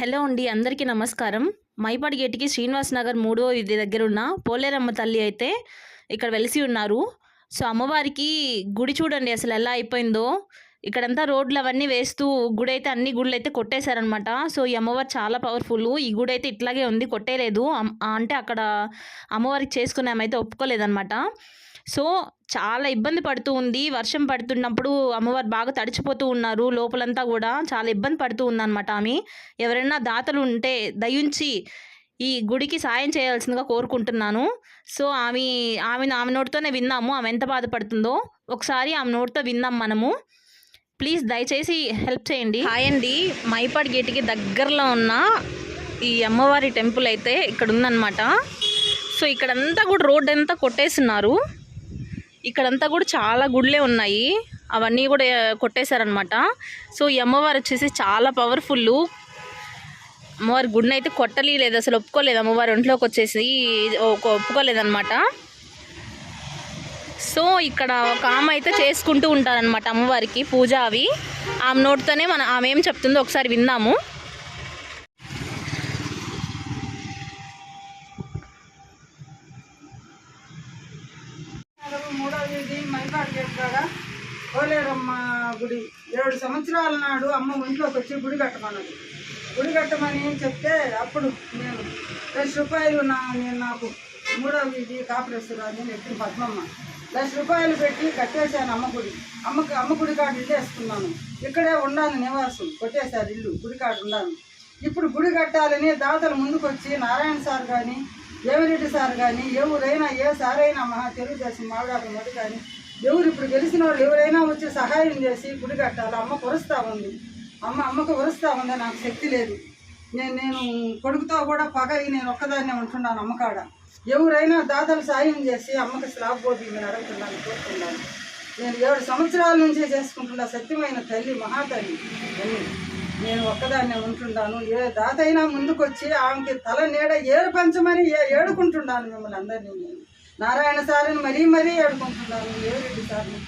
Hello అండి అందరికీ నమస్కారం. మైపాడి గేట్కి శ్రీనివాస్ నగర్ మూడో ఇది దగ్గర ఉన్న పోలేరమ్మ తల్లి అయితే ఇక్కడ వెలిసి ఉన్నారు. సో అమ్మవారికి గుడి చూడండి అసలు ఎలా అయిపోయిందో. ఇక్కడంతా రోడ్లు అవన్నీ వేస్తూ గుడి అయితే అన్ని గుళ్ళు అయితే కొట్టేశారనమాట. సో ఈ అమ్మవారు చాలా పవర్ఫుల్. ఈ గుడి అయితే ఇట్లాగే ఉంది కొట్టేలేదు. అంటే అక్కడ అమ్మవారికి చేసుకునే ఆమె అయితే ఒప్పుకోలేదన్నమాట సో చాలా ఇబ్బంది పడుతూ ఉంది. వర్షం పడుతున్నప్పుడు అమ్మవారు బాగా తడిచిపోతూ ఉన్నారు. లోపలంతా కూడా చాలా ఇబ్బంది పడుతూ ఉందన్నమాట ఆమె. ఎవరైనా దాతలు ఉంటే దయించి ఈ గుడికి సాయం చేయాల్సిందిగా కోరుకుంటున్నాను. సో ఆమె ఆమె ఆమె నోటితోనే విన్నాము. ఆమె ఎంత బాధపడుతుందో ఒకసారి ఆమె నోటితో విన్నాం మనము. ప్లీజ్ దయచేసి హెల్ప్ చేయండి. హాయ్ అండి. మైపాడ్ గేట్కి దగ్గరలో ఉన్న ఈ అమ్మవారి టెంపుల్ అయితే ఇక్కడ ఉందన్నమాట సో ఇక్కడంతా కూడా రోడ్ అంతా కొట్టేస్తున్నారు ఇక్కడంతా కూడా చాలా గుడ్లే ఉన్నాయి. అవన్నీ కూడా కొట్టేశారనమాట సో ఈ అమ్మవారు వచ్చేసి చాలా పవర్ఫుల్ అమ్మవారి గుడిని అయితే కొట్టలేదు అసలు ఒప్పుకోలేదు అమ్మవారి ఒంట్లోకి వచ్చేసి. ఒప్పుకోలేదనమాట ఒప్పుకోలేదన్నమాట. సో ఇక్కడ ఒక ఆమె అయితే చేసుకుంటూ ఉంటారనమాట అమ్మవారికి పూజ అవి. ఆమె నోటితోనే మన ఆమె ఏం చెప్తుందో ఒకసారి విందాము మూడవది మూడో వీధి మైపాడు గేట్ కాడ కోలేరమ్మ గుడి. ఏడు సంవత్సరాల నాడు అమ్మ ఇంట్లోకి వచ్చి గుడి కట్టమన్నది. గుడి కట్టమని చెప్తే అప్పుడు నేను లక్ష రూపాయలు నా నేను నాకు మూడవ వీధి కాపురేశ్వరాన్ని నెట్టిన పద్మమ్మ. లక్ష రూపాయలు పెట్టి కట్టేశాను అమ్మ గుడి. అమ్మకి అమ్మ గుడి కాడ ఇల్లు వేసుకున్నాను. ఇక్కడే ఉండాను నివాసం. కొట్టేశారు ఇల్లు. గుడి కాడ ఉండాలి. ఇప్పుడు గుడి కట్టాలని దాతలు ముందుకొచ్చి నారాయణ సార్ కానీ దేవిరెడ్డి సార్ కానీ ఎవరైనా ఏ సార్ అయినా మహా తెలుగుదేశం మావిడాక మొదటి కానీ ఎవరు ఇప్పుడు గెలిచిన వాళ్ళు ఎవరైనా వచ్చి సహాయం చేసి గుడి కట్టాలి? అమ్మ కొరుస్తూ ఉంది. అమ్మ అమ్మకు కొరుస్తూ ఉంది నాకు శక్తి లేదు. నేను నేను కొడుకుతో కూడా పగ నేను ఒక్కదాన్నే ఉంటున్నాను అమ్మకాడ ఎవరైనా దాతలు సాయం చేసి అమ్మకి స్లాబ్ పోటీ నేను అడుగుతున్నాను కోరుతున్నాను. నేను ఏడు సంవత్సరాల నుంచి చేసుకుంటున్న సత్యమైన తల్లి మహాతల్లి తల్లి. నేను ఒక్కదాన్నే ఉంటున్నాను. ఏ దాతైనా ముందుకొచ్చి ఆమెకి తల నీడ ఏడు పంచమని ఏ ఏడుకుంటున్నాను మిమ్మల్ని అందరినీ నేను. నారాయణ సార్ని మరీ మరీ ఏడుకుంటున్నాను. ఏడు సార్ని?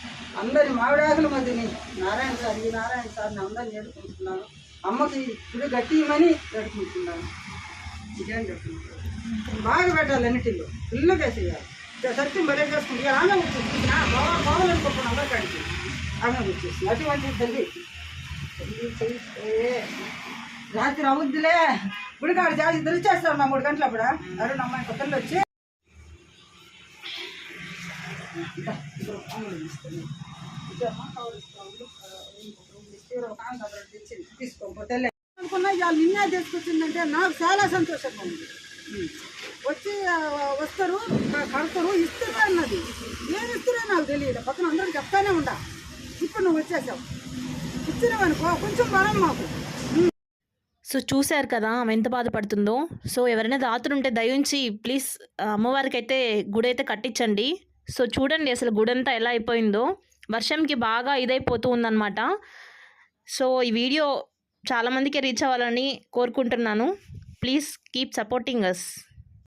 అందరి మామిడాకుల మధ్యని నారాయణ సార్ ఈ నారాయణ సార్ని అందరిని ఏడుకుంటున్నాను. అమ్మకి ఇప్పుడు గట్టిమని ఏడుకుంటున్నాను. ఇదేం చెప్తున్నాను బాగా పెట్టాలి అన్నిటిలో. పిల్లకే చేయాలి సత్యం మరే చేసుకుంటే ఆమె వచ్చేసి బాగా అందరి కాడికి ఆమె వచ్చేసి అటువంటి తల్లి. రాత్రి అవుద్దిలే. గుడికాడ జాతి ఇద్దరు చేస్తాం నా మూడు గంటలప్పుడు అరే అమ్మాయి కొత్తలు వచ్చి. తీసుకోకపోతే అనుకున్నా ఇవాళ నిన్నే తీసుకొచ్చిందంటే నాకు చాలా సంతోషంగా ఉంది. వచ్చి వస్తారు కడతారు ఇస్తారు అన్నది. ఏమి ఇస్తారో నాకు తెలియదు. పక్కన అందరూ చెప్తానే ఉండా. ఇప్పుడు నువ్వు వచ్చేసావు. ఇచ్చినవనుకో కొంచెం బలం మాకు. సో చూశారు కదా ఆమె ఎంత బాధపడుతుందో. సో ఎవరైనా దాతలు ఉంటే దయించి ప్లీజ్ అమ్మవారికి అయితే గుడి అయితే కట్టించండి. సో చూడండి అసలు గుడి అంతా ఎలా అయిపోయిందో. వర్షంకి బాగా ఇదైపోతూ ఉందన్నమాట. సో ఈ వీడియో చాలామందికి రీచ్ అవ్వాలని కోరుకుంటున్నాను. Please keep supporting us